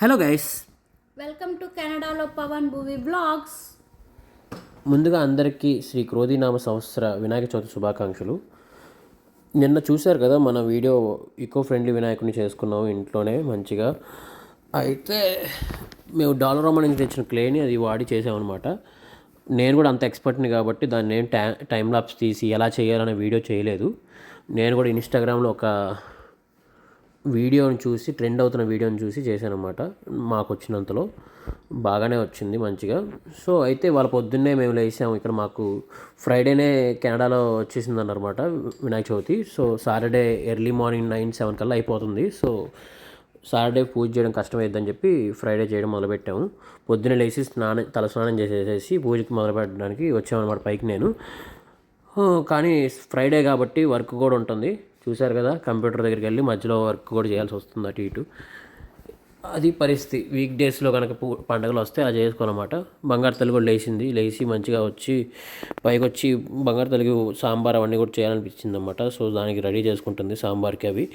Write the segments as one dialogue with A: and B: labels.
A: Hello guys
B: welcome to కెనడాలో Pawan Bhuvi blogs
A: ముందుగా అందరికీ శ్రీ క్రోధినామ సంవత్సర వినాయక చవితి శుభాకాంక్షలు. నిన్న చూశారు కదా మన వీడియో ఈకో ఫ్రెండ్లీ వినాయకుడిని చేసుకున్నాం ఇంట్లోనే మంచిగా. అయితే మేము డాలర్ నుంచి తెచ్చిన క్లేని అది వాడి చేసామన్నమాట. నేను కూడా అంత ఎక్స్పర్ట్ని కాబట్టి దాన్ని నేను టై టైం లాప్స్ తీసి ఎలా చేయాలనే వీడియో చేయలేదు. నేను కూడా ఇన్స్టాగ్రామ్లో ఒక వీడియోని చూసి ట్రెండ్ అవుతున్న వీడియోని చూసి చేశానమాట మాకు వచ్చినంతలో బాగానే వచ్చింది మంచిగా. సో అయితే వాళ్ళ పొద్దున్నే మేము లేసాము. ఇక్కడ మాకు ఫ్రైడేనే కెనడాలో వచ్చేసింది అన్నమాట Vinayaka Chavithi. So Saturday early morning nine seven కల్లా అయిపోతుంది. సో సాటర్డే పూజ చేయడం కష్టమైద్దని చెప్పి ఫ్రైడే చేయడం మొదలుపెట్టాము. పొద్దున్నే లేచి స్నానం తల స్నానం చేసేసేసి పూజకి మొదలు పెట్టడానికి వచ్చామన్నమాట పైకి నేను. కానీ ఫ్రైడే కాబట్టి వర్క్ కూడా ఉంటుంది. చూశారు కదా కంప్యూటర్ దగ్గరికి వెళ్ళి మధ్యలో వర్క్ కూడా చేయాల్సి వస్తుంది అటు ఇటు. అది పరిస్థితి. వీక్ డేస్లో కనుక పూ- పండగలు వస్తే అలా చేసుకోవాలన్నమాట. బంగారు తల్లి కూడా లేచింది. లేచి మంచిగా వచ్చి పైకి వచ్చి బంగారు తల్లికి సాంబార్ అవన్నీ కూడా చేయాలనిపించింది అనమాట సో దానికి రెడీ చేసుకుంటుంది సాంబార్కి అవి.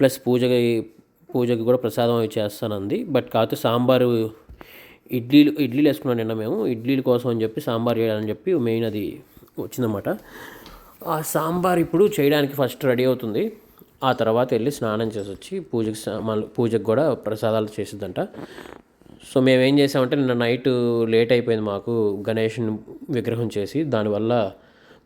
A: ప్లస్ పూజకి పూజకి కూడా ప్రసాదం అవి చేస్తానంది. బట్ కాకపోతే సాంబారు ఇడ్లీలు ఇడ్లీలు వేసుకున్నాం నిన్న మేము. ఇడ్లీల కోసం అని చెప్పి సాంబార్ చేయాలని చెప్పి మెయిన్ అది వచ్చిందన్నమాట. ఆ సాంబార్ ఇప్పుడు చేయడానికి ఫస్ట్ రెడీ అవుతుంది. ఆ తర్వాత వెళ్ళి స్నానం చేసి వచ్చి పూజకి సా- మళ్ళీ పూజకి కూడా ప్రసాదాలు చేసిద్దంట. సో మేము ఏం చేసామంటే నిన్న నైట్ లేట్ అయిపోయింది మాకు గణేష్ విగ్రహం చేసి దానివల్ల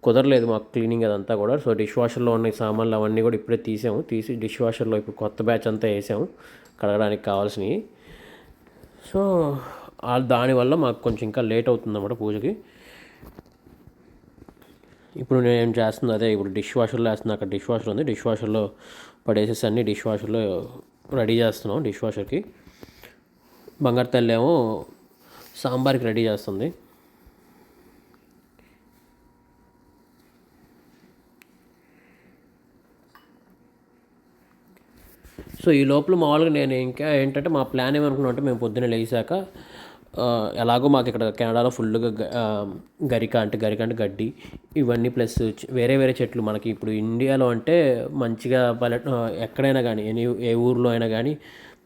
A: కుదరలేదు మాకు క్లీనింగ్ అదంతా కూడా. సో డిష్ వాషర్లో ఉన్న సామాన్లు అవన్నీ కూడా ఇప్పుడే తీసాము. తీసి డిష్ వాషర్లో ఇప్పుడు కొత్త బ్యాచ్ అంతా వేసాము కడగడానికి కావాల్సినవి. సో దానివల్ల మాకు కొంచెం ఇంకా లేట్ అవుతుంది అన్నమాట పూజకి. ఇప్పుడు నేను ఏం చేస్తున్నా అదే ఇప్పుడు డిష్ వాషర్లో వేస్తున్నా అక్కడ డిష్ వాషర్ ఉంది. డిష్ వాషర్లో పడేసేసి అన్ని డిష్ వాషర్లో రెడీ చేస్తున్నాం డిష్ వాషర్కి. బంగారు తల్లి ఏమో సాంబార్కి రెడీ చేస్తుంది. సో ఈ లోపల మామూలుగా నేను ఇంకా ఏంటంటే మా ప్లాన్ ఏమనుకున్నాం అంటే మేము పొద్దున్నే లేచాక ఎలాగో మాకు ఇక్కడ కెనడాలో ఫుల్గా గరిక అంటే గరిక అంటే గడ్డి ఇవన్నీ ప్లస్ వేరే వేరే చెట్లు మనకి ఇప్పుడు ఇండియాలో అంటే మంచిగా పల్లె ఎక్కడైనా కానీ ఎనీ ఏ ఊర్లో అయినా కానీ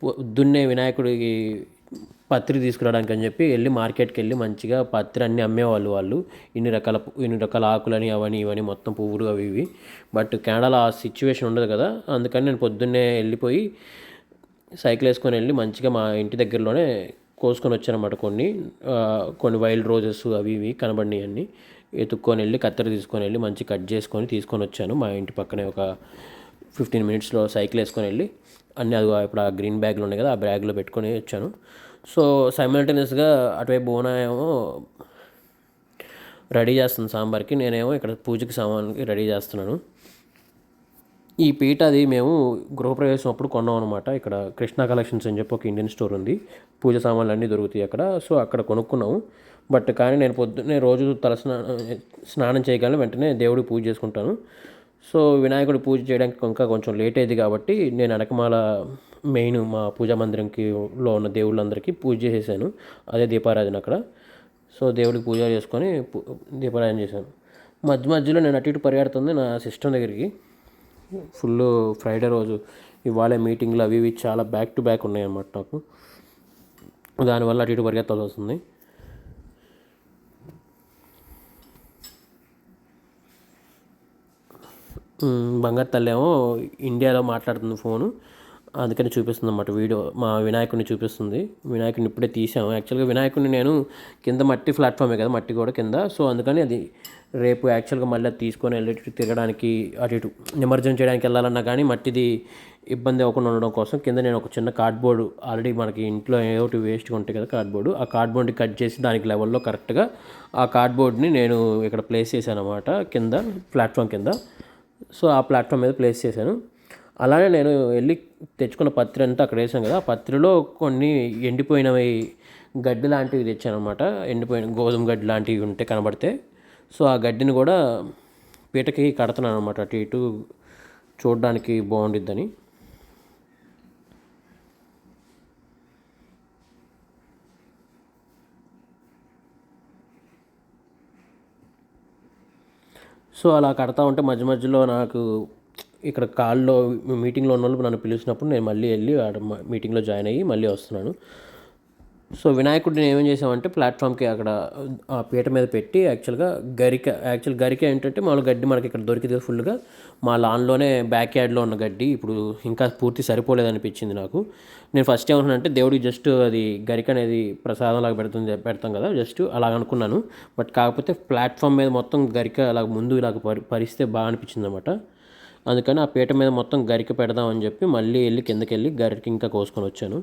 A: పొద్దున్నే వినాయకుడికి పత్రి తీసుకురావడానికి అని చెప్పి వెళ్ళి మార్కెట్కి వెళ్ళి మంచిగా పత్రి అన్నీ అమ్మేవాళ్ళు వాళ్ళు. ఇన్ని రకాల ఇన్ని రకాల ఆకులని అవని ఇవని మొత్తం పువ్వులు అవి ఇవి. బట్ కెనడాలో ఆ సిచ్యువేషన్ ఉండదు కదా అందుకని నేను పొద్దున్నే వెళ్ళిపోయి సైకిల్ వేసుకొని వెళ్ళి మంచిగా మా ఇంటి దగ్గరలోనే కోసుకొని వచ్చానమాట కొన్ని. కొన్ని వైల్డ్ రోజెస్ అవి ఇవి కనబడినాయి అన్ని. ఎత్తుక్కొని వెళ్ళి కత్తెర తీసుకొని వెళ్ళి మంచి కట్ చేసుకొని తీసుకొని వచ్చాను. మా ఇంటి పక్కనే ఒక ఫిఫ్టీన్ మినిట్స్లో సైకిల్ వేసుకొని వెళ్ళి అన్నీ అది ఇప్పుడు ఆ గ్రీన్ బ్యాగ్లో ఉన్నాయి కదా ఆ బ్యాగ్లో పెట్టుకొని వచ్చాను. సో సైమల్టేనియస్గా అటువైపు బోనా ఏమో రెడీ చేస్తుంది సాంబార్కి. నేనేమో ఇక్కడ పూజకి సామాన్కి రెడీ చేస్తున్నాను. ఈ పీట అది మేము గృహప్రవేశం అప్పుడు కొన్నాం అనమాట ఇక్కడ కృష్ణా కలెక్షన్స్ అని చెప్పి ఒక ఇండియన్ స్టోర్ ఉంది. పూజ సామాన్లు అన్నీ దొరుకుతాయి అక్కడ. సో అక్కడ కొనుక్కున్నాము. బట్ కానీ నేను పొద్దున్నే రోజు తల స్నానం స్నానం చేయగలను వెంటనే దేవుడికి పూజ చేసుకుంటాను. సో వినాయకుడి పూజ చేయడానికి ఇంకా కొంచెం లేట్ అయింది కాబట్టి నేను వెనకమాల మెయిన్ మా పూజా మందిరంకి లో ఉన్న దేవుళ్ళందరికీ పూజ చేసేసాను. అదే దీపారాధన అక్కడ. సో దేవుడికి పూజ చేసుకొని పూ- దీపారాధన చేశాను. మధ్య మధ్యలో నేను అటు ఇటు పరిగెడుతుంది నా సిస్టమ్ దగ్గరికి. ఫుల్ ఫ్రైడే రోజు. ఇవాళ మీటింగ్లు అవి ఇవి చాలా బ్యాక్ టు బ్యాక్ ఉన్నాయి అన్నమాట నాకు. దానివల్ల అటు ఇటు పరిగెత్తాల్సి వస్తుంది. బంగారు తల్లి ఏమో ఇండియాలో మాట్లాడుతుంది ఫోను. అందుకని చూపిస్తుంది అన్నమాట వీడియో. మా వినాయకుడిని చూపిస్తుంది. వినాయకుడిని ఇప్పుడే తీసాము యాక్చువల్గా వినాయకుడిని నేను కింద మట్టి ప్లాట్ఫామే కదా మట్టి కూడా కింద. సో అందుకని అది రేపు యాక్చువల్గా మళ్ళీ అది తీసుకొని వెళ్ళి తిరగడానికి అటు ఇటు నిమజ్జనం చేయడానికి వెళ్ళాలన్నా కానీ మట్టిది ఇబ్బంది అవ్వకుండా ఉండడం కోసం కింద నేను ఒక చిన్న కార్డ్బోర్డు ఆల్రెడీ మనకి ఇంట్లో ఏమిటి ఒకటి వేస్ట్గా ఉంటాయి కదా కార్డ్బోర్డు ఆ కార్డ్బోర్డ్ని కట్ చేసి దానికి లెవెల్లో కరెక్ట్గా ఆ కార్డ్బోర్డ్ని నేను ఇక్కడ ప్లేస్ చేశాను అనమాట కింద ప్లాట్ఫామ్ కింద. సో ఆ ప్లాట్ఫామ్ మీద ప్లేస్ చేశాను. అలానే నేను వెళ్ళి తెచ్చుకున్న పత్రి అంతా అక్కడ వేసాను కదా ఆ పత్రిలో కొన్ని ఎండిపోయినవి గడ్డి లాంటివి తెచ్చాను అనమాట ఎండిపోయిన గోధుమ గడ్డి లాంటివి ఉంటే కనబడితే. సో ఆ గడ్డిని కూడా పీటకి కడుతున్నాను అనమాట అటు ఇటు చూడడానికి బాగుండిద్దని. సో అలా కడతా ఉంటే మధ్య మధ్యలో నాకు ఇక్కడ కాల్లో మీటింగ్లో ఉన్న వాళ్ళు నన్ను పిలిచినప్పుడు నేను మళ్ళీ వెళ్ళి ఆడ మీటింగ్లో జాయిన్ అయ్యి మళ్ళీ వస్తున్నాను. సో వినాయకుడిని ఏమేం చేసామంటే ప్లాట్ఫామ్కి అక్కడ ఆ పీట మీద పెట్టి యాక్చువల్గా గరిక యాక్చువల్ గరిక ఏంటంటే మామూలు గడ్డి మనకి ఇక్కడ దొరికింది ఫుల్గా మా లాన్లోనే బ్యాక్ యార్డ్లో ఉన్న గడ్డి. ఇప్పుడు ఇంకా పూర్తి సరిపోలేదు అనిపించింది నాకు. నేను ఫస్ట్ ఏమనుకున్నానంటే దేవుడికి జస్ట్ అది గరిక అనేది ప్రసాదం లాగా పెడుతుంది పెడతాం కదా జస్ట్ అలా అనుకున్నాను. బట్ కాకపోతే ప్లాట్ఫామ్ మీద మొత్తం గరిక అలా ముందు ఇలాగ పరి పరిస్తే బాగా అనిపించింది అనమాట అందుకని ఆ పీట మీద మొత్తం గరిక పెడదామని చెప్పి మళ్ళీ వెళ్ళి కిందకి వెళ్ళి గరిక ఇంకా కోసుకొని వచ్చాను.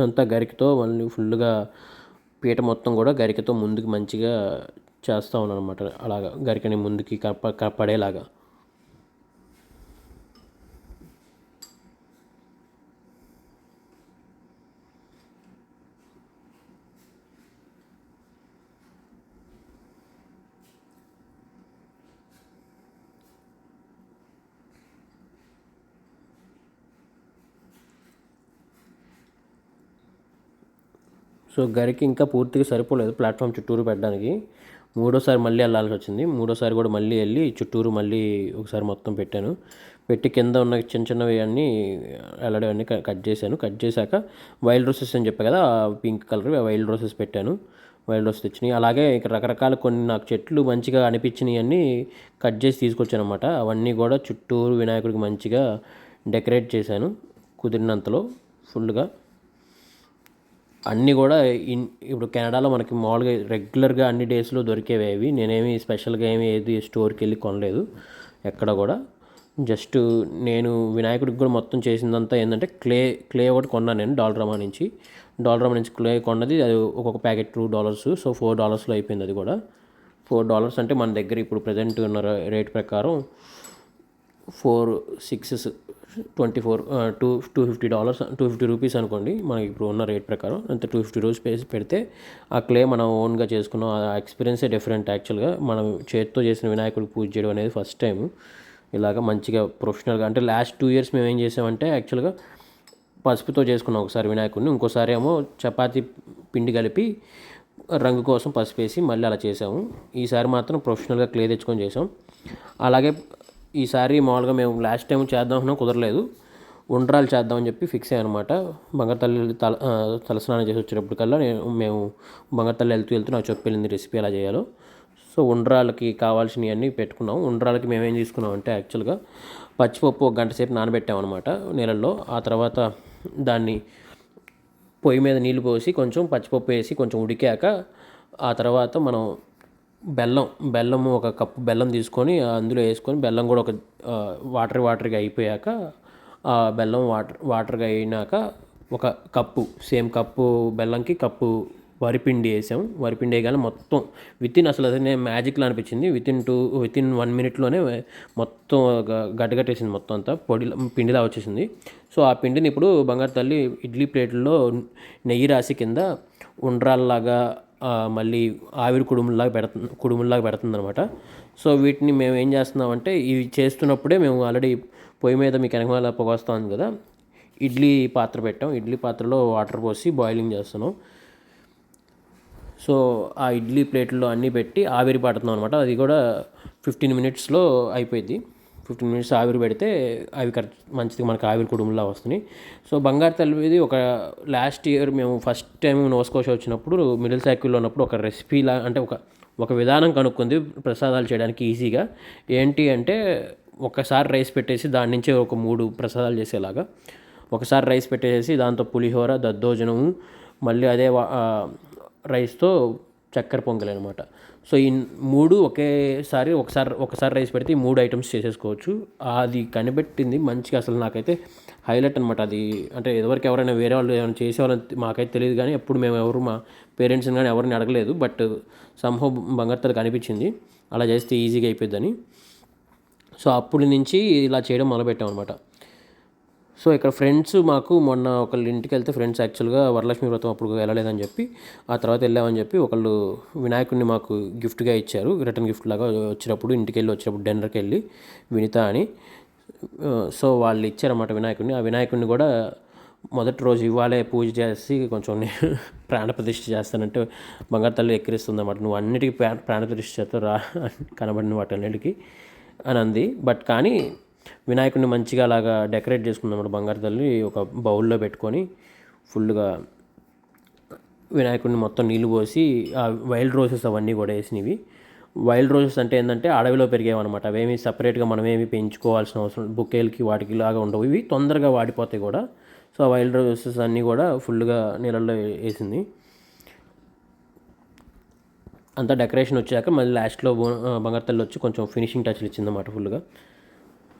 A: అంతా గరికతో వాళ్ళని ఫుల్గా పీట మొత్తం కూడా గరికతో ముందుకు మంచిగా చేస్తూ ఉన్నాను అనమాట అలాగా గరికని ముందుకి కప్ప కప్పడేలాగా. సో గరికి ఇంకా పూర్తిగా సరిపోలేదు ప్లాట్ఫామ్ చుట్టూరు పెట్టడానికి. మూడోసారి మళ్ళీ వెళ్ళాల్సి వచ్చింది. మూడోసారి కూడా మళ్ళీ వెళ్ళి చుట్టూరు మళ్ళీ ఒకసారి మొత్తం పెట్టాను. పెట్టి కింద ఉన్న చిన్న చిన్నవి అన్నీ వెళ్ళడవన్నీ కట్ చేశాను. కట్ చేశాక వైల్డ్ రోసెస్ అని చెప్పా కదా పింక్ కలర్ వైల్డ్ రోసెస్ పెట్టాను. వైల్డ్ రోసెస్ తెచ్చినాయి. అలాగే ఇక్కడ రకరకాల కొన్ని నాకు చెట్లు మంచిగా అనిపించినవి అన్నీ కట్ చేసి తీసుకొచ్చాను అనమాట అవన్నీ కూడా చుట్టూరు వినాయకుడికి మంచిగా డెకరేట్ చేశాను కుదిరినంతలో ఫుల్గా. అన్నీ కూడా ఇన్ ఇప్పుడు కెనడాలో మనకి మామూలుగా రెగ్యులర్గా అన్ని డేస్లో దొరికేవి అవి. నేనేమి స్పెషల్గా ఏమి ఏది స్టోర్కి వెళ్ళి కొనలేదు ఎక్కడ కూడా. జస్ట్ నేను వినాయకుడికి కూడా మొత్తం చేసిందంతా ఏంటంటే క్లే క్లే ఒకటి కొన్నాను నేను డాలరమా నుంచి. డాలరమా నుంచి క్లే కొన్నది అది ఒక్కొక్క packet two dollars so four డాలర్స్లో అయిపోయింది అది కూడా. ఫోర్ డాలర్స్ అంటే మన దగ్గర ఇప్పుడు ప్రజెంట్ ఉన్న రేట్ ప్రకారం four six twenty four two two fifty dollars two fifty rupees అనుకోండి. మనకి ఇప్పుడు ఉన్న రేట్ ప్రకారం అంత టూ ఫిఫ్టీ రూపీస్ పేసి పెడితే ఆ క్లే మనం ఓన్గా చేసుకున్నాం ఆ ఎక్స్పీరియన్సే డిఫరెంట్ యాక్చువల్గా. మనం చేతితో చేసిన వినాయకుడికి పూజ చేయడం అనేది ఫస్ట్ టైం ఇలాగ మంచిగా ప్రొఫెషనల్గా అంటే లాస్ట్ టూ ఇయర్స్ మేము ఏం చేసామంటే యాక్చువల్గా పసుపుతో చేసుకున్నాం ఒకసారి వినాయకుడిని. ఇంకోసారి ఏమో చపాతి పిండి కలిపి రంగు కోసం పసుపు వేసి మళ్ళీ అలా చేసాము. ఈసారి మాత్రం ప్రొఫెషనల్గా క్లే తెచ్చుకొని చేసాం. అలాగే ఈసారి మామూలుగా మేము లాస్ట్ టైం చేద్దాం అనుకున్నాం కుదరలేదు. ఉండ్రాలు చేద్దామని చెప్పి ఫిక్స్ అయ్యానమాట అనమాట తల్లి తల తలస్నానం చేసి వచ్చేటప్పటికల్లా నేను మేము బంగారతల్లి వెళ్తూ వెళ్తూ నాకు చెప్పెళ్ళింది రెసిపీ ఎలా చేయాలో. సో ఉండ్రాలకి కావాల్సినవి అన్నీ పెట్టుకున్నాం. ఉండ్రాలకి మేము ఏం తీసుకున్నాం అంటే యాక్చువల్గా పచ్చిపప్పు ఒక గంట సేపు నానబెట్టామన్నమాట నీళ్ళల్లో. ఆ తర్వాత దాన్ని పొయ్యి మీద నీళ్ళు పోసి కొంచెం పచ్చిపప్పు వేసి కొంచెం ఉడికాక ఆ తర్వాత మనం బెల్లం బెల్లం ఒక కప్పు బెల్లం తీసుకొని అందులో వేసుకొని బెల్లం కూడా ఒక వాటర్ వాటర్గా అయిపోయాక ఆ బెల్లం వాటర్ వాటర్గా అయినాక ఒక కప్పు సేమ్ కప్పు బెల్లంకి కప్పు వరిపిండి వేసాం వరిపిండి వేయగానే మొత్తం వితిన్ అసలు అదే మ్యాజిక్లో అనిపించింది. వితిన్ టూ వితిన్ వన్ మినిట్లోనే మొత్తం గడ్డగట్టేసింది మొత్తం అంతా. పొడి పిండిలా వచ్చేసింది. సో ఆ పిండిని ఇప్పుడు బంగారు తల్లి ఇడ్లీ ప్లేట్లో నెయ్యి రాసి కింద ఉండ్రాల్లాగా మళ్ళీ ఆవిరి కుడుముల్లాగా పెడుతుంది కుడుముల్లాగా పెడుతుంది అనమాట సో వీటిని మేము ఏం చేస్తున్నామంటే ఇవి చేస్తున్నప్పుడే మేము ఆల్రెడీ పొయ్యి మీద మీకు వెనకమాల పొగ వస్తుంది కదా ఇడ్లీ పాత్ర పెట్టాం. ఇడ్లీ పాత్రలో వాటర్ పోసి బాయిలింగ్ చేస్తున్నాం. సో ఆ ఇడ్లీ ప్లేట్లో అన్నీ పెట్టి ఆవిరి పడుతున్నాం అనమాట అది కూడా ఫిఫ్టీన్ మినిట్స్లో అయిపోయింది. ఫిఫ్టీన్ మినిట్స్ ఆవిరి పెడితే అవి కరెక్ట్ మంచిది మనకి ఆవిరి కుటుంబంలా వస్తున్నాయి సో బంగారు తల్లిది ఒక లాస్ట్ ఇయర్ మేము ఫస్ట్ టైం నోస్కోష వచ్చినప్పుడు మిడిల్ సైకిల్లో ఉన్నప్పుడు ఒక రెసిపీలా అంటే ఒక ఒక విధానం కనుక్కుంది ప్రసాదాలు చేయడానికి ఈజీగా ఏంటి అంటే ఒకసారి రైస్ పెట్టేసి దాని నుంచే ఒక మూడు ప్రసాదాలు చేసేలాగా. ఒకసారి రైస్ పెట్టేసి దాంతో పులిహోర దద్దోజనము మళ్ళీ అదే వా- రైస్తో చక్కెర పొంగల్ అనమాట సో ఈ మూడు ఒకేసారి ఒకసారి ఒకసారి రైస్ పెడితే ఈ మూడు ఐటమ్స్ చేసేసుకోవచ్చు. అది కనిపెట్టింది మంచిగా అసలు నాకైతే హైలైట్ అనమాట అది. అంటే ఎవరికి ఎవరైనా వేరే వాళ్ళు ఏమైనా చేసేవాళ్ళని మాకైతే తెలియదు కానీ ఎప్పుడు మేము ఎవరు మా పేరెంట్స్ని కానీ ఎవరిని అడగలేదు. బట్ సంహో బంగారు కనిపించింది. అలా చేస్తే ఈజీగా అయిపోద్దని సో అప్పటి నుంచి ఇలా చేయడం మొదలుపెట్టాం అనమాట సో ఇక్కడ ఫ్రెండ్స్ మాకు మొన్న ఒకళ్ళ ఇంటికి వెళ్తే ఫ్రెండ్స్ యాక్చువల్గా వరలక్ష్మి వ్రతం అప్పుడు వెళ్ళలేదని చెప్పి ఆ తర్వాత వెళ్ళామని చెప్పి ఒకళ్ళు వినాయకుడిని మాకు గిఫ్ట్గా ఇచ్చారు రిటర్న్ గిఫ్ట్ లాగా వచ్చినప్పుడు ఇంటికి వెళ్ళి వచ్చినప్పుడు డిన్నర్కి వెళ్ళి వినిత అని. సో వాళ్ళు ఇచ్చారన్నమాట వినాయకుడిని. ఆ వినాయకుడిని కూడా మొదటి రోజు ఇవ్వాలే పూజ చేసి కొంచెం నేను ప్రాణప్రతిష్ఠ చేస్తానంటే బంగారు తల్లి ఎక్కిరిస్తుందన్నమాట. నువ్వు అన్నిటికీ ప్రా ప్రాణప్రతిష్ఠ చేస్తావు రా కనబడిన వాటన్నిటికీ అని అంది. బట్ కానీ వినాయకుడిని మంచిగా అలాగా డెకరేట్ చేసుకుందాం అన్నమాట బంగారు తల్లి ఒక బౌల్లో పెట్టుకొని ఫుల్గా వినాయకుడిని మొత్తం నీళ్ళు పోసి ఆ వైల్డ్ రోజెస్ అవన్నీ కూడా వేసినవి. వైల్డ్ రోజెస్ అంటే ఏంటంటే అడవిలో పెరిగేవన్నమాట. అవేమి సపరేట్గా మనమేమి పెంచుకోవాల్సిన అవసరం బుకేలకి వాటికి లాగా ఉండవు. ఇవి తొందరగా వాడిపోతాయి కూడా. సో ఆ వైల్డ్ రోజెస్ అన్నీ కూడా ఫుల్గా నీళ్ళల్లో వేసింది. అంతా డెకరేషన్ వచ్చాక మళ్ళీ లాస్ట్లో బంగారు తల్లి వచ్చి కొంచెం ఫినిషింగ్ టచ్లు ఇచ్చిందన్నమాట ఫుల్గా.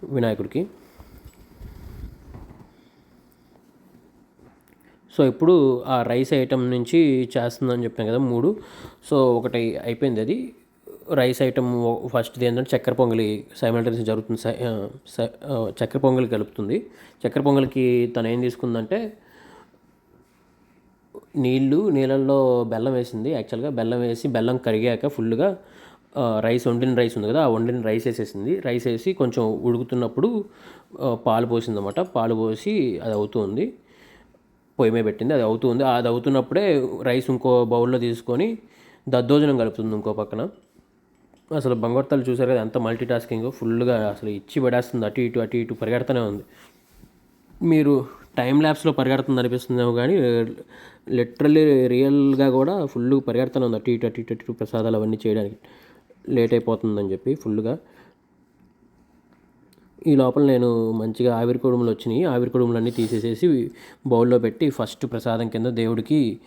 A: వినాయకుడికి. సో ఇప్పుడు ఆ రైస్ ఐటమ్ నుంచి చేస్తుందని చెప్పాను కదా మూడు. సో ఒకటి అయిపోయింది అది. రైస్ ఐటమ్ ఫస్ట్ది ఏంటంటే చక్కెర పొంగలి సైమల్టేనియస్ జరుగుతుంది. సై- చక్కెర పొంగలి కలుపుతుంది. చక్కెర పొంగలికి తను ఏం తీసుకుందంటే నీళ్ళు నీళ్ళల్లో బెల్లం వేసింది. యాక్చువల్గా బెల్లం వేసి బెల్లం కరిగాక ఫుల్గా రైస్ వండిన రైస్ ఉంది కదా ఆ వండిన రైస్ వేసేసింది. రైస్ వేసి కొంచెం ఉడుకుతున్నప్పుడు పాలు పోసిందన్నమాట. పాలు పోసి అది అవుతుంది. పొయ్యి మీద పెట్టింది అది అవుతుంది. అది అవుతున్నప్పుడే రైస్ ఇంకో బౌల్లో తీసుకొని దద్దోజనం కలుపుతుంది ఇంకో పక్కన. అసలు బంగారు చూసారు కదా ఎంత మల్టీ టాస్కింగ్ ఫుల్గా అసలు ఇచ్చి పడేస్తుంది. అటు ఇటు అటు ఇటు పరిగెడుతూనే ఉంది. మీరు టైం ల్యాబ్స్లో పరిగెడుతుంది అనిపిస్తుందేమో కానీ లిటరల్లీ రియల్గా కూడా ఫుల్ పరిగెడుతూనే ఉంది. అటు ఇటు అటు ఇటు అటు ఇటు ప్రసాదాలు అవన్నీ చేయడానికి. లేట్ అయిపోతుందని చెప్పి ఫుల్గా ఈ లోపల నేను మంచిగా ఆవిరి కుడుములు వచ్చినాయి. ఆవిరి కుడుములన్నీ తీసేసేసి బౌల్లో పెట్టి ఫస్ట్ ప్రసాదం కింద దేవుడికి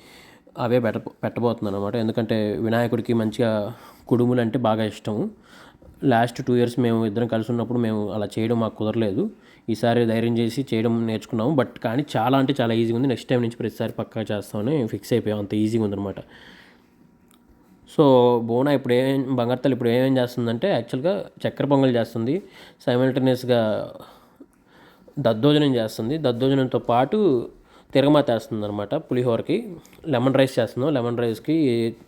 A: అవే పెట్ట పెట్టబోతున్నాను అనమాట ఎందుకంటే వినాయకుడికి మంచిగా కుడుములు అంటే బాగా ఇష్టం లాస్ట్ టూ ఇయర్స్ మేము ఇద్దరం కలిసి ఉన్నప్పుడు మేము అలా చేయడం మాకు కుదరలేదు. ఈసారి ధైర్యం చేసి చేయడం నేర్చుకున్నాము. బట్ కానీ చాలా అంటే చాలా ఈజీగా ఉంది. నెక్స్ట్ టైం నుంచి ప్రతిసారి పక్కా చేస్తామని ఫిక్స్ అయిపోయాం. అంత ఈజీగా ఉందన్నమాట. సో బోనా ఇప్పుడు ఏం బంగారుతల్లి ఇప్పుడు ఏమేం చేస్తుందంటే యాక్చువల్గా చక్కెర పొంగల్ చేస్తుంది. సైమల్టేనియస్గా దద్దోజనం చేస్తుంది. దద్దోజనంతో పాటు తిరగమాత వేస్తుంది అనమాట పులిహోరకి లెమన్ రైస్ చేస్తున్నాం లెమన్ రైస్కి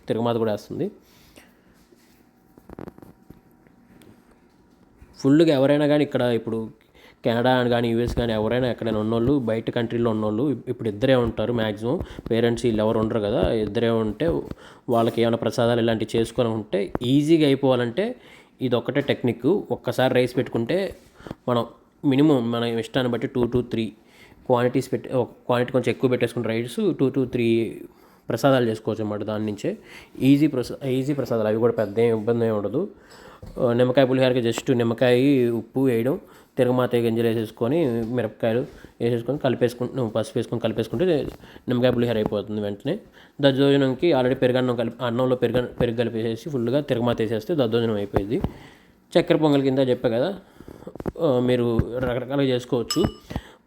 A: తిరగమాత కూడా వేస్తుంది. ఫుల్గా ఎవరైనా కానీ ఇక్కడ ఇప్పుడు కెనడా కానీ యూఎస్ కానీ ఎవరైనా ఎక్కడైనా ఉన్నోళ్ళు బయట కంట్రీలో ఉన్నోళ్ళు ఇప్పుడు ఇద్దరే ఉంటారు మ్యాక్సిమం పేరెంట్స్ వీళ్ళు ఎవరు ఉండరు కదా ఇద్దరే ఉంటే వాళ్ళకి ఏమైనా ప్రసాదాలు ఇలాంటివి చేసుకొని ఉంటే ఈజీగా అయిపోవాలంటే ఇది ఒక్కటే టెక్నిక్. ఒక్కసారి రైస్ పెట్టుకుంటే మనం మినిమం మన ఇష్టాన్ని బట్టి టూ టూ త్రీ క్వాంటిటీస్ పెట్టి క్వాంటిటీ కొంచెం ఎక్కువ పెట్టేసుకుని రైస్ టూ టూ త్రీ ప్రసాదాలు చేసుకోవచ్చు అన్నమాట దాని నుంచే. ఈజీ ప్రసా ఈజీ ప్రసాదాలు. అవి కూడా పెద్ద ఏం ఇబ్బంది ఏమి ఉండదు. నిమ్మకాయ పులిహోరకి జస్ట్ నిమ్మకాయ ఉప్పు వేయడం తిరగమాత గింజలు వేసేసుకొని మిరపకాయలు వేసేసుకొని కలిపేసుకుంటు పసుపు వేసుకొని కలిపేసుకుంటే నిమ్మకాయ పులిహోర అయిపోతుంది వెంటనే. దద్దోజనంకి ఆల్రెడీ పెరుగన్నం కలిపి అన్నంలో పెరుగ పెరుగు కలిపేసేసి ఫుల్గా తిరగమాత వేసేస్తే దద్దోజనం అయిపోయింది. చక్కెర పొంగల్ కింద చెప్పా కదా మీరు రకరకాలుగా చేసుకోవచ్చు.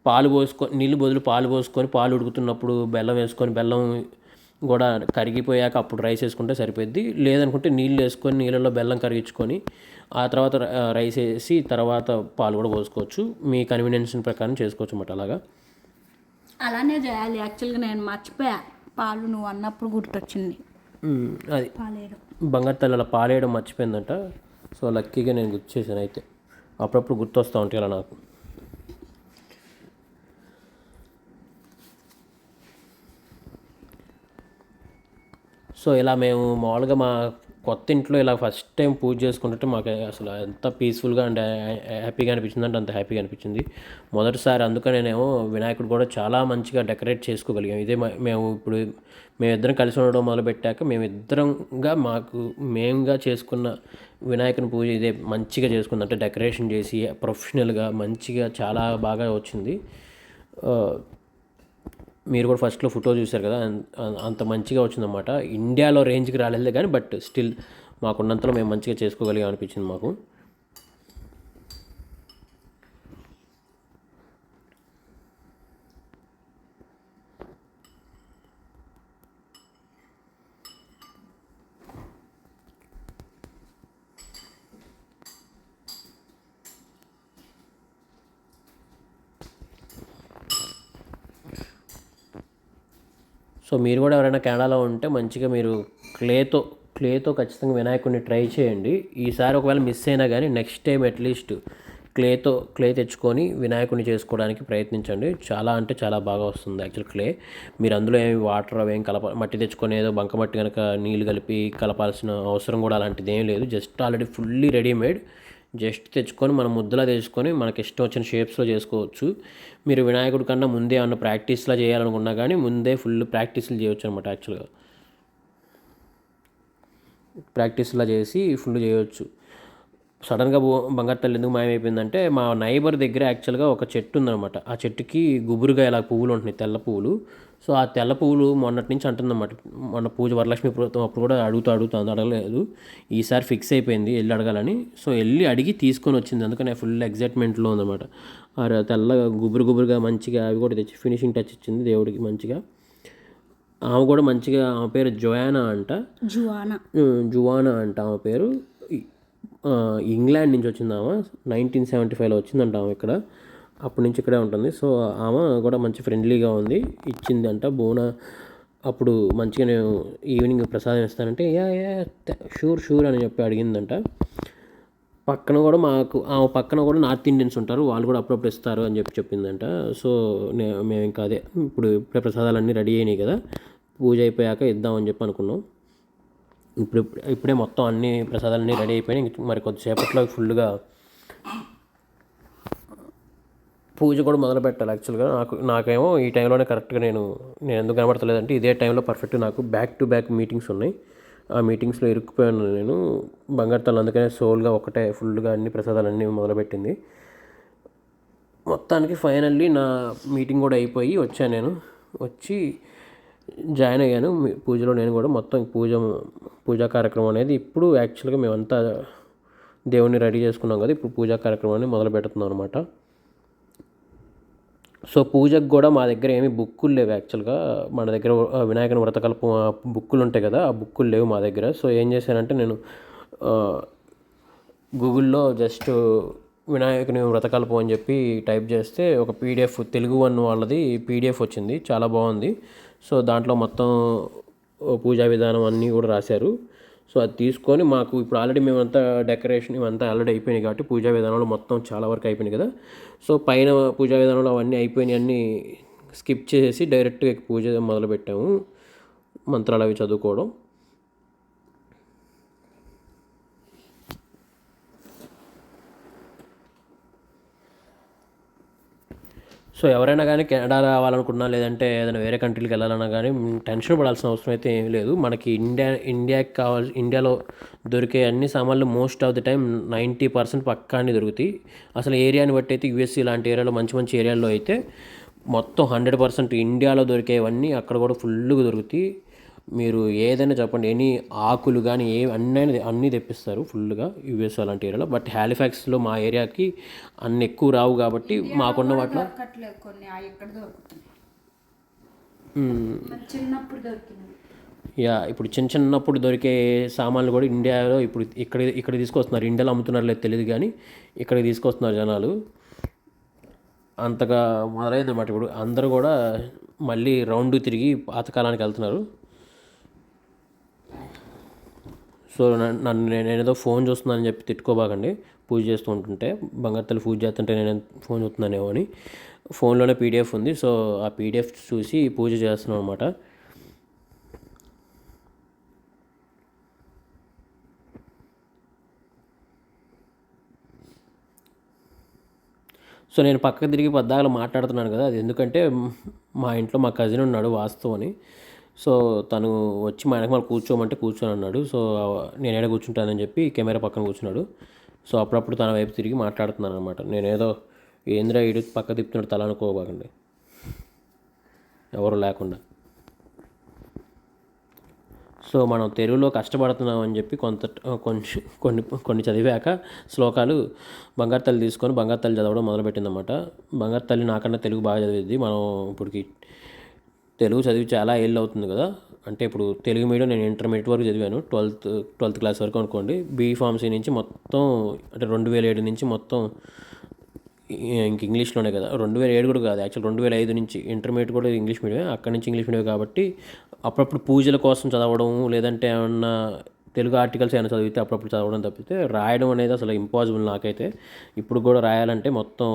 A: పాలు పోసుకొని నీళ్ళు బదులు పాలు పోసుకొని పాలు ఉడుకుతున్నప్పుడు బెల్లం వేసుకొని బెల్లం కూడా కరిగిపోయాక అప్పుడు రైస్ వేసుకుంటే సరిపోద్ది లేదనుకుంటే నీళ్ళు వేసుకొని నీళ్ళలో బెల్లం కరిగించుకొని ఆ తర్వాత రైస్ వేసి తర్వాత పాలు కూడా పోసుకోవచ్చు. మీ కన్వీనియన్స్ ప్రకారం చేసుకోవచ్చు అన్నమాట అలాగా.
B: అలానే చేయాలి. యాక్చువల్గా నేను మర్చిపోయా. పాలు నువ్వు అన్నప్పుడు గుర్తొచ్చింది.
A: అది బంగారు తల్లి అలా పాలేయడం మర్చిపోయిందంట. సో లక్కీగా నేను గుర్తు చేశాను అయితే. అప్పుడప్పుడు గుర్తొస్తూ ఉంటాయి అలా నాకు. సో ఇలా మేము మామూలుగా మా కొత్త ఇంట్లో ఇలా ఫస్ట్ టైం పూజ చేసుకుంటుంటే మాకు అసలు ఎంత పీస్ఫుల్గా అండ్ హ్యాపీగా అనిపించింది అంటే అంత హ్యాపీగా అనిపించింది. మొదటిసారి అందుకనేనేమో వినాయకుడు కూడా చాలా మంచిగా డెకరేట్ చేసుకోగలిగాం. ఇదే మేము ఇప్పుడు మేమిద్దరం కలిసి ఉండడం మొదలుపెట్టాక మేమిద్దరంగా మాకు మేముగా చేసుకున్న వినాయకుని పూజ ఇదే మంచిగా చేసుకుంది. అంటే డెకరేషన్ చేసి ప్రొఫెషనల్గా మంచిగా చాలా బాగా వచ్చింది. మీరు కూడా ఫస్ట్లో ఫోటో చూశారు కదా అంత మంచిగా వచ్చిందన్నమాట. ఇండియాలో రేంజ్కి రాలేదు కానీ బట్ స్టిల్ మాకున్నంతలో మేము మంచిగా చేసుకోగలిగాం అనిపించింది మాకు. సో మీరు కూడా ఎవరైనా కెనడాలో ఉంటే మంచిగా మీరు క్లేతో క్లేతో ఖచ్చితంగా వినాయకుడిని ట్రై చేయండి. ఈసారి ఒకవేళ మిస్ అయినా కానీ నెక్స్ట్ టైం అట్లీస్ట్ క్లేతో క్లే తెచ్చుకొని వినాయకుడిని చేసుకోవడానికి ప్రయత్నించండి. చాలా అంటే చాలా బాగా వస్తుంది యాక్చువల్ క్లే. మీరు అందులో ఏమి వాటర్ అవి ఏం కలప మట్టి తెచ్చుకొని ఏదో బంక మట్టి కనుక నీళ్ళు కలిపి కలపాల్సిన అవసరం కూడా అలాంటిది ఏం లేదు. Just already fully readymade. Just తెచ్చుకొని మనం ముద్దలా తెచ్చుకొని మనకి ఇష్టం వచ్చిన షేప్స్లో చేసుకోవచ్చు. మీరు వినాయకుడి కన్నా ముందే అన్న ప్రాక్టీస్లా చేయాలనుకున్నా కానీ ముందే ఫుల్ ప్రాక్టీస్లు చేయొచ్చు అనమాట యాక్చువల్గా ప్రాక్టీస్లా చేసి ఫుల్ చేయొచ్చు. సడన్గా బంగారు తల్లి ఎందుకు మాయమైపోయిందంటే మా నైబర్ దగ్గర యాక్చువల్గా ఒక చెట్టు ఉందనమాట ఆ చెట్టుకి గుబురుగా ఇలా పువ్వులు ఉంటున్నాయి తెల్ల పువ్వులు. సో ఆ తెల్ల పువ్వులు మొన్నటి నుంచి అంటుందన్నమాట. మొన్న పూజ వరలక్ష్మి వ్రతం అప్పుడు కూడా అడుగుతూ అడుగుతుంది అడగలేదు. ఈసారి ఫిక్స్ అయిపోయింది వెళ్ళి అడగాలని. సో వెళ్ళి అడిగి తీసుకొని వచ్చింది. అందుకని ఫుల్ ఎగ్జైట్మెంట్లో ఉందన్నమాట. ఆ తెల్లగా గుబురు గుబురుగా మంచిగా అవి కూడా తెచ్చి ఫినిషింగ్ టచ్ ఇచ్చింది దేవుడికి మంచిగా. ఆమె కూడా మంచిగా ఆమె పేరు జోయానా అంట.
B: జువానా.
A: జువానా అంట ఆమె పేరు. ఇంగ్లాండ్ నుంచి వచ్చింది ఆమె. నైన్టీన్ సెవెంటీ ఫైవ్లో వచ్చిందంట ఆమె ఇక్కడ. అప్పటి నుంచి ఇక్కడే ఉంటుంది. సో ఆమె కూడా మంచి ఫ్రెండ్లీగా ఉంది. ఇచ్చింది అంట బోన. అప్పుడు మంచిగా నేను ఈవినింగ్ ప్రసాదం ఇస్తానంటే యా యా షూర్ షూర్ అని చెప్పి అడిగిందంట. పక్కన కూడా మాకు ఆమె పక్కన కూడా నార్త్ ఇండియన్స్ ఉంటారు. వాళ్ళు కూడా అప్పుడప్పుడు ఇస్తారు అని చెప్పి చెప్పిందంట. సో మేము ఇంకా అదే ఇప్పుడు ఇప్పుడే ప్రసాదాలన్నీ రెడీ అయినాయి కదా. పూజ అయిపోయాక ఇద్దామని చెప్పి అనుకున్నాం. ఇప్పుడు ఇప్పుడే మొత్తం అన్ని ప్రసాదాలన్నీ రెడీ అయిపోయినాయి. మరి కొద్దిసేపట్లో ఫుల్గా పూజ కూడా మొదలు పెట్టాలి యాక్చువల్గా నాకు నాకేమో ఈ టైంలోనే కరెక్ట్గా నేను నేను ఎందుకు కనబడతలేదంటే ఇదే టైంలో పర్ఫెక్ట్ నాకు బ్యాక్ టు బ్యాక్ మీటింగ్స్ ఉన్నాయి. ఆ మీటింగ్స్లో ఇరుక్కుపోయాను నేను. బంగారు తల్లి అందుకనే సోల్గా ఒకటే ఫుల్గా అన్ని ప్రసాదాలన్నీ మొదలుపెట్టింది మొత్తానికి ఫైనల్లీ నా మీటింగ్ కూడా అయిపోయి వచ్చాను నేను. వచ్చి జాయిన్ అయ్యాను. మీ- పూజలో నేను కూడా మొత్తం పూజ పూజా కార్యక్రమం అనేది ఇప్పుడు యాక్చువల్గా మేమంతా దేవుణ్ణి రెడీ చేసుకున్నాం కదా. ఇప్పుడు పూజా కార్యక్రమాన్ని మొదలు పెడుతున్నాం అనమాట సో పూజకు కూడా మా దగ్గర ఏమి బుక్కులు లేవు యాక్చువల్గా. మన దగ్గర వినాయకుని వ్రతకల్పం బుక్కులు ఉంటాయి కదా ఆ బుక్కులు లేవు మా దగ్గర. సో ఏం చేశానంటే నేను గూగుల్లో జస్ట్ వినాయకుని వ్రతకల్పం అని చెప్పి టైప్ చేస్తే ఒక పీడిఎఫ్ తెలుగు వన్ వాళ్ళది పీడిఎఫ్ వచ్చింది. చాలా బాగుంది. సో దాంట్లో మొత్తం పూజా విధానం అన్నీ కూడా రాశారు. సో అది తీసుకొని మాకు ఇప్పుడు ఆల్రెడీ మేమంతా డెకరేషన్ ఇవంతా ఆల్రెడీ అయిపోయినాయి కాబట్టి పూజా విధానంలో మొత్తం చాలా వరకు అయిపోయినాయి కదా. సో పైన పూజా విధానంలో అవన్నీ అయిపోయినాయి అన్నీ స్కిప్ చేసి డైరెక్ట్గా పూజ మొదలుపెట్టాము. మంత్రాలు అవి చదువుకోవడం. సో ఎవరైనా కానీ కెనడా రావాలనుకున్నా లేదంటే ఏదైనా వేరే కంట్రీకి వెళ్ళాలన్నా కానీ టెన్షన్ పడాల్సిన అవసరం అయితే ఏం లేదు. మనకి ఇండియా ఇండియాకి కావాల్సి ఇండియాలో దొరికే అన్ని సామాన్లు most of the time ninety percent పక్కానే దొరుకుతాయి. అసలు ఏరియాని బట్టి అయితే యూఎస్సీ లాంటి ఏరియాలో మంచి మంచి ఏరియాల్లో అయితే మొత్తం హండ్రెడ్ పర్సెంట్ ఇండియాలో దొరికేవన్నీ అక్కడ కూడా ఫుల్గా దొరుకుతాయి. మీరు ఏదైనా చెప్పండి ఎనీ ఆకులు కానీ ఏ అన్నీ అన్నీ తెప్పిస్తారు ఫుల్గా యూఎస్ అలాంటి ఏరియాలో. బట్ హ్యాలిఫాక్స్లో మా ఏరియాకి అన్ని ఎక్కువ రావు కాబట్టి మాకున్న వాటిలో యా ఇప్పుడు చిన్న చిన్నప్పుడు దొరికే సామాన్లు కూడా ఇండియాలో ఇప్పుడు ఇక్కడ ఇక్కడ తీసుకొస్తున్నారు. ఇండియాలో అమ్ముతున్నారు లేదు తెలియదు కానీ ఇక్కడికి తీసుకొస్తున్నారు జనాలు. అంతగా మొదలైందన్నమాట ఇప్పుడు. అందరూ కూడా మళ్ళీ రౌండ్ తిరిగి పాతకాలానికి వెళ్తున్నారు. సో నన్ను నన్ను నేను ఫోన్ చూస్తున్నానని చెప్పి తిట్టుకోబాకండి. పూజ చేస్తూ ఉంటుంటే బంగారు తల్లి పూజ చేస్తుంటే నేను ఫోన్ చూస్తున్నానేమో అని. ఫోన్లోనే పీడిఎఫ్ ఉంది. సో ఆ పీడిఎఫ్ చూసి పూజ చేస్తున్నాం అనమాట సో నేను పక్కకు తిరిగి పద్దాకలు మాట్లాడుతున్నాను కదా అది ఎందుకంటే మా ఇంట్లో మా కజిన్ ఉన్నాడు వాస్తు అని. సో తను వచ్చి మా వెనక కూర్చోమంటే కూర్చొని అన్నాడు సో నేను ఏడ కూర్చుంటానని చెప్పి కెమెరా పక్కన కూర్చున్నాడు. సో అప్పుడప్పుడు తన వైపు తిరిగి మాట్లాడుతున్నాను అనమాట నేనేదో ఏంద్రా ఇడు పక్క తిప్పుతున్నాడు తల అనుకోబాకండి. ఎవరు లేకుండా. సో మనం తెలుగులో కష్టపడుతున్నాం అని చెప్పి కొంత కొంచెం కొన్ని కొన్ని చదివాక శ్లోకాలు బంగారు తల్లి తీసుకొని బంగారు తల్లి చదవడం మొదలుపెట్టిందన్నమాట. బంగారు తల్లి నాకన్నా తెలుగు బాగా చదివింది మనం ఇప్పటికి తెలుగు చదివి చాలా ఏళ్ళు అవుతుంది కదా. అంటే ఇప్పుడు తెలుగు మీడియం నేను ఇంటర్మీడియట్ వరకు చదివాను. ట్వెల్త్ ట్వెల్త్ క్లాస్ వరకు అనుకోండి. బీ ఫార్మసీ నుంచి మొత్తం అంటే రెండు వేల ఏడు నుంచి మొత్తం ఇంక ఇంగ్లీష్లోనే కదా. రెండు వేల ఏడు కూడా కాదు. యాక్చువల్ రెండు వేల ఐదు నుంచి ఇంటర్మీడియట్ కూడా ఇంగ్లీష్ మీడియమే అక్కడి నుంచి ఇంగ్లీష్ మీడియం కాబట్టి అప్పుడప్పుడు పూజల కోసం చదవడం లేదంటే ఏమన్నా తెలుగు ఆర్టికల్స్ ఏమైనా చదివితే అప్పుడప్పుడు చదవడం తప్పితే రాయడం అనేది అసలు ఇంపాసిబుల్ నాకైతే. ఇప్పుడు కూడా రాయాలంటే మొత్తం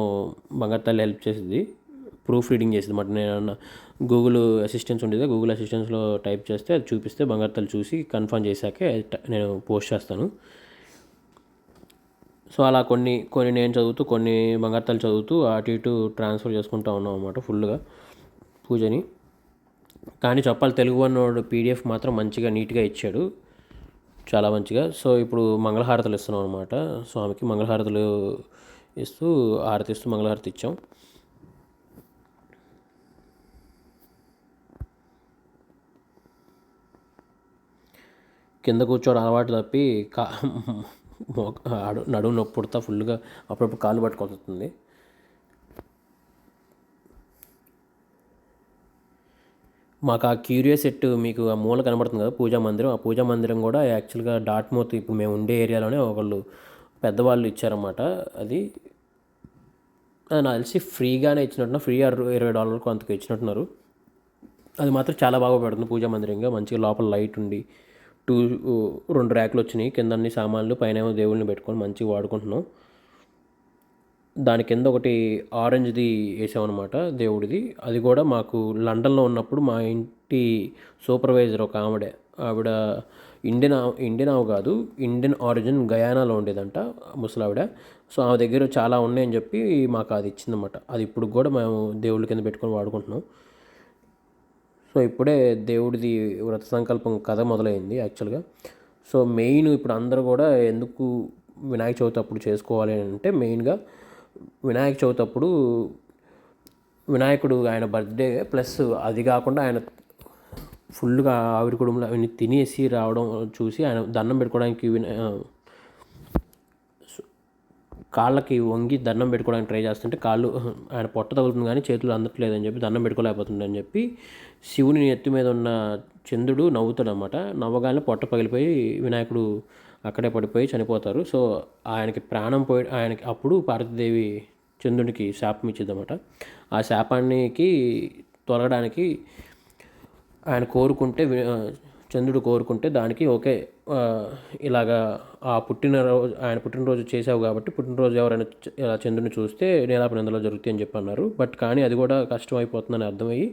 A: బంగారు తల్లి హెల్ప్ చేసింది ప్రూఫ్ రీడింగ్ చేసేది. మాట నేను గూగుల్ అసిస్టెన్స్ ఉండేది గూగుల్ అసిస్టెన్స్లో టైప్ చేస్తే అది చూపిస్తే బంగారుతలు చూసి కన్ఫర్మ్ చేశాకే నేను పోస్ట్ చేస్తాను. సో అలా కొన్ని కొన్ని నేను చదువుతూ కొన్ని బంగారుతలు చదువుతూ అటు ఇటు ట్రాన్స్ఫర్ చేసుకుంటా ఉన్నాం అనమాట ఫుల్గా పూజని. కానీ చెప్పాలి తెలుగు వన్నోడు పీడిఎఫ్ మాత్రం మంచిగా నీట్గా ఇచ్చాడు. చాలా మంచిగా. సో ఇప్పుడు మంగళహారతులు ఇస్తున్నాం అనమాట స్వామికి మంగళహారతులు ఇస్తూ హారతి ఇస్తూ మంగళహారతి ఇచ్చాం. కింద కూర్చోవడం అలవాటు తప్పి కా నడుము నొప్పి పుడతా ఫుల్గా అప్పుడప్పుడు కాలు పట్టుకొస్తుంది మాకు ఆ క్యూరియస్ సెట్ మీకు ఆ మూల కనబడుతుంది కదా పూజా మందిరం. ఆ పూజా మందిరం కూడా యాక్చువల్గా డాట్ మోత్ ఇప్పుడు మేము ఉండే ఏరియాలోనే ఒకళ్ళు పెద్దవాళ్ళు ఇచ్చారన్నమాట. అది అది నాకు తెలిసి ఫ్రీగానే ఇచ్చినట్టున్నారు. ఫ్రీ ఇరవై డాలర్లకు అంతకు ఇచ్చినట్టున్నారు. అది మాత్రం చాలా బాగా పెడుతుంది పూజా మందిరంగా. మంచిగా లోపల లైట్ ఉండి టూ రెండు ర్యాకులు వచ్చినాయి. కింద అన్ని సామాన్లు పైన ఏమో దేవుళ్ళని పెట్టుకొని మంచిగా వాడుకుంటున్నాం. దాని కింద ఒకటి ఆరెంజ్ది వేసామన్నమాట దేవుడిది. అది కూడా మాకు లండన్లో ఉన్నప్పుడు మా ఇంటి సూపర్వైజర్ ఒక ఆవిడ. ఆవిడ ఇండియన్ ఇండియన్ ఆవు కాదు ఇండియన్ ఆరిజిన్ గయానాలో ఉండేదంట ముసలావిడ. సో ఆమె దగ్గర చాలా ఉన్నాయని చెప్పి మాకు అది ఇచ్చిందన్నమాట. అది ఇప్పుడు కూడా మేము దేవుళ్ళ కింద పెట్టుకొని వాడుకుంటున్నాం. సో ఇప్పుడే దేవుడిది వ్రత సంకల్పం కథ మొదలైంది యాక్చువల్గా. సో మెయిన్ ఇప్పుడు అందరూ కూడా ఎందుకు వినాయక చవితి అప్పుడు చేసుకోవాలి అని అంటే మెయిన్గా వినాయక చవితి అప్పుడు వినాయకుడు ఆయన బర్త్డే ప్లస్ అది కాకుండా ఆయన ఫుల్గా ఆవిరి కుటుంబంలో అవన్నీ తినేసి రావడం చూసి ఆయన దండం పెట్టుకోవడానికి వినా కాళ్ళకి వంగి దండం పెట్టుకోవడానికి ట్రై చేస్తుంటే కాళ్ళు ఆయన పొట్ట తగులుతుంది కానీ చేతులు అందట్లేదని చెప్పి దండం పెట్టుకోలేకపోతుందని చెప్పి శివుని ఎత్తి మీద ఉన్న చంద్రుడు నవ్వుతాడు అనమాట నవ్వగానే పొట్ట పగిలిపోయి వినాయకుడు అక్కడే పడిపోయి చనిపోతారు. సో ఆయనకి ప్రాణం పోయి ఆయనకి అప్పుడు పార్వతీదేవి చంద్రునికి శాపం ఇచ్చిందన్నమాట. ఆ శాపానికి తొలగడానికి ఆయన కోరుకుంటే వి- చంద్రుడు కోరుకుంటే దానికి ఓకే ఇలాగా ఆ పుట్టినరోజు ఆయన పుట్టినరోజు చేసావు కాబట్టి పుట్టినరోజు ఎవరైనా ఇలా చంద్రుని చూస్తే నీలాపనిందలో జరుగుతాయి అని చెప్పి అన్నారు బట్ కానీ అది కూడా కష్టం అయిపోతుందని అర్థమయ్యి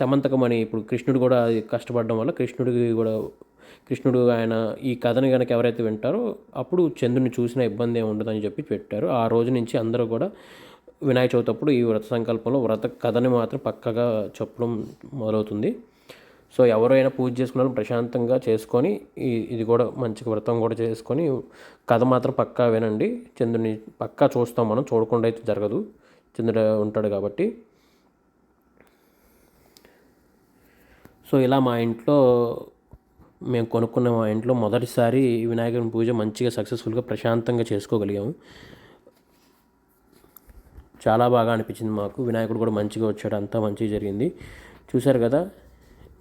A: సమంతకం సమంతకమని ఇప్పుడు కృష్ణుడు కూడా అది కష్టపడడం వల్ల కృష్ణుడికి కూడా కృష్ణుడు ఆయన ఈ కథని కనుక ఎవరైతే వింటారో అప్పుడు చంద్రుని చూసిన ఇబ్బంది ఏమి ఉండదని చెప్పి పెట్టారు. ఆ రోజు నుంచి అందరూ కూడా వినాయక చవితి అప్పుడు ఈ వ్రత సంకల్పంలో వ్రత కథని మాత్రం పక్కగా చెప్పడం మొదలవుతుంది. సో ఎవరైనా పూజ చేసుకున్న ప్రశాంతంగా చేసుకొని ఈ ఇది కూడా మంచిగా వ్రతం కూడా చేసుకొని కథ మాత్రం పక్కా వినండి. చంద్రుని పక్కా చూస్తాం మనం చూడకుండా అయితే జరగదు. చంద్రుడు ఉంటాడు కాబట్టి. సో ఇలా మా ఇంట్లో మేము కొనుక్కున్న మా ఇంట్లో మొదటిసారి వినాయకుని పూజ మంచిగా సక్సెస్ఫుల్గా ప్రశాంతంగా చేసుకోగలిగాము. చాలా బాగా అనిపించింది మాకు. వినాయకుడు కూడా మంచిగా వచ్చాడు. అంతా మంచిగా జరిగింది. చూశారు కదా?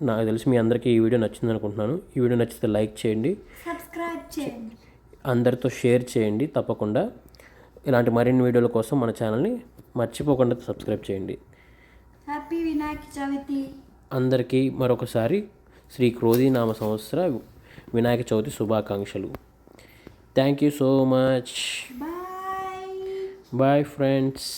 A: నాకు తెలిసి మీ అందరికీ ఈ వీడియో నచ్చింది అనుకుంటున్నాను. ఈ వీడియో నచ్చితే లైక్ చేయండి.
B: సబ్స్క్రైబ్ చేయండి.
A: అందరితో షేర్ చేయండి తప్పకుండా. ఇలాంటి మరిన్ని వీడియోల కోసం మన ఛానల్ని మర్చిపోకుండా సబ్స్క్రైబ్ చేయండి.
B: హ్యాపీ వినాయక చవితి
A: అందరికీ మరొకసారి శ్రీ క్రోధీ నామ సంవత్సర వినాయక చవితి శుభాకాంక్షలు. Thank you so much bye friends